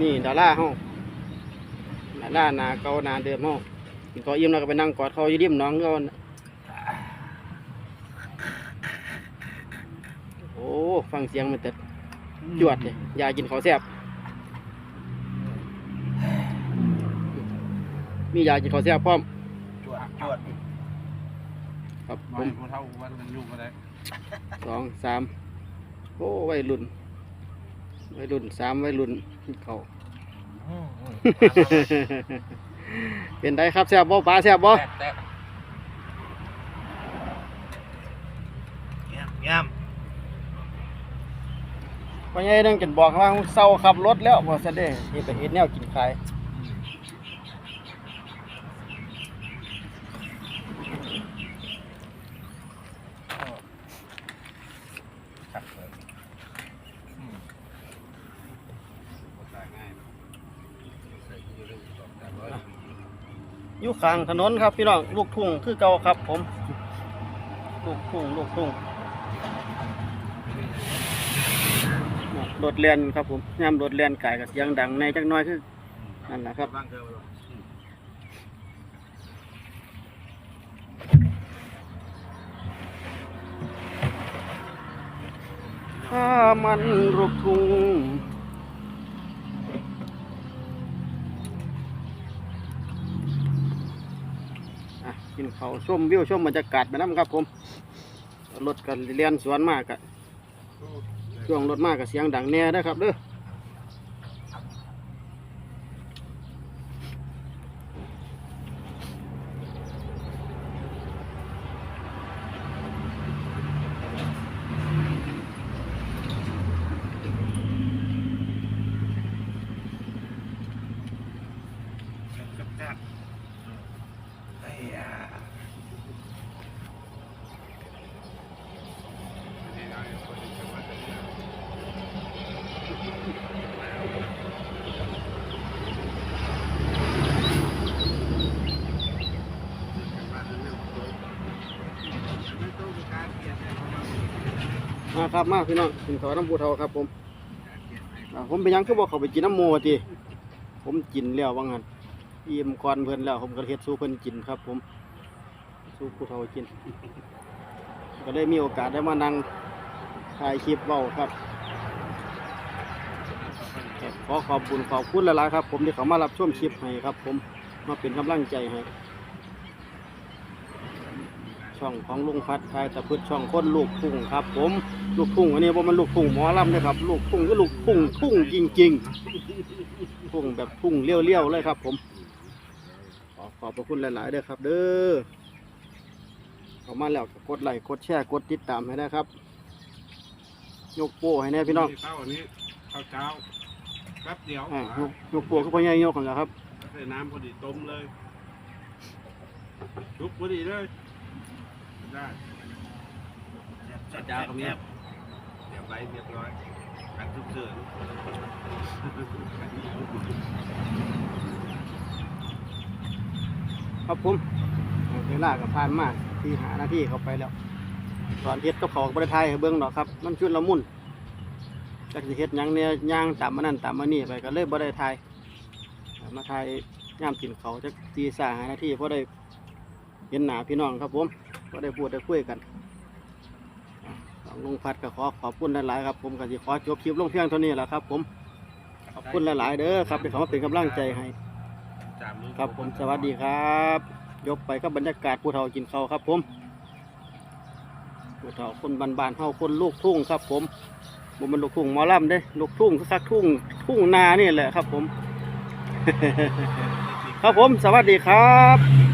นี่ดาราเฮาดาราหนาเก่าหนาเดิมเฮากินข้าวอิ่มแล้วก็ไปนั่งกอดเขาอยู่ริมหน้องเขาน่ะโอ้ฟังเสียงมันแต่จวดเลยยายกินข้าวแซ่บมียากินข้าวแซ่บพร้อมจวดจวดครับผไม่มพอเท่าวันมันยุ่งมาได้สองสามโอ้วัยรุ่น วัยรุ่นสามวัยรุ่นเขาเป็นไดครับแซ่บบ่ปลาแซ่บบ่แตกแตกเยี่ยมเยี่ยมพ่อใหญ่นึงกินบอกว่าเศร้าขับรถแล้วบ่ซะเด้นี่ไปเฮ็ดแนวกินขายครับเลย อยู่ข้างถนนครับพี่น้องลูกทุ่งคือเก่าครับผม ลูกทุ่งลูกทุ่งรถเลียนครับผมย่ำรถเลียนไก่กับเสียงดังในจักน้อยคือนั่นแหละครับถ้ามันลูกทุ่งอะ กินเขาชมวิวชมบรรยากาศไปน้ำครับผมรถกันเลียนสวนมากอะช่วงรถมากกับเสียงดังแน่นะครับเด้อจับจับ มาครับมาพี่น้องกินข้าวน้ำปูเทาครับผมอ่าผมไปยังคือบอกเขาไปกินน้ำโมทีผมกินแล้วว่างั้น อิ่มก่อนเพิ่นแล้ว ผมก็เฮ็ดสู้เพิ่นกินครับ ผมสู้ปูเทากิน ก็ได้มีโอกาสได้มานั่งถ่ายคลิปเว้าครับครับ ขอขอบคุณขอบคุณหลายๆครับ ผมที่เขามารับชมคลิปให้ครับ ผมมาเป็นกำลังใจให้ช่องของลุงพัดทายตะพืชช่องคนลูกทุ่งครับ ผมลูกทุ่งอันนี้ว่ามันลูกทุ่งหมอลำนะครับ ลูกทุ่งก็ลูกทุ่งทุ่งจริงๆทุ่งแบบทุ่งเลี้ยวๆเลยครับ ผม ขอขอบพระคุณหลายๆเด้อครับ เด้อเข้ามาแล้วก็กดไลค์กดแชร์กดติดตามให้นะครับ ยกโป้ให้แน่พี่น้องข้าวอันนี้ข้าวเช้าแป๊บเดียวอ่ายกยกโป้ก็พ่อใหญ่ยกกันแล้วครับใส่น้ำพอดีต้มเลยชุบพอดีเลยได้จับจับจับเรียบร้อยเรียบร้อยกันทุกเสือน ครับผมเวลากับผ่านมาที่หาหน้าที่เขาไปแล้ว ตอนเฮ็ดกับเขาวก็บริไทยเบิ้งดอกครับ มันชุดละมุนจักสิเฮ็ดยังเนี่ยย่างต่ำมานั่นต่ำมานี่ไปก็เลยบ่ได้ทยมาไทยย่ามกินเขาจักตีสาหาหน้าที่เพราะได้เห็นหนาพี่น้องครับผมก็ได้พูดได้คุยกันลุงพัดก็ขอขอบคุณหลายๆครับผมก็สิขอจบคลิปลงเพียงเท่านี้แหละครับ ผมขอบคุณหลายๆเด้อครับที่เขามาเป็นกำลังใจให้ จามือครับผมสวัสดีครับ ยกไปกับบรรยากาศผู้เฒ่ากินเขาครับ ผมผู้เฒ่าคนบ้านๆเฮาคนลูกทุ่งครับ ผมบุมันลูกทุ่งหมอลำเด้ลูกทุ่งคักทุ่งทุ่งนานี่แหละครับ ผม ครับผมสวัสดีครับ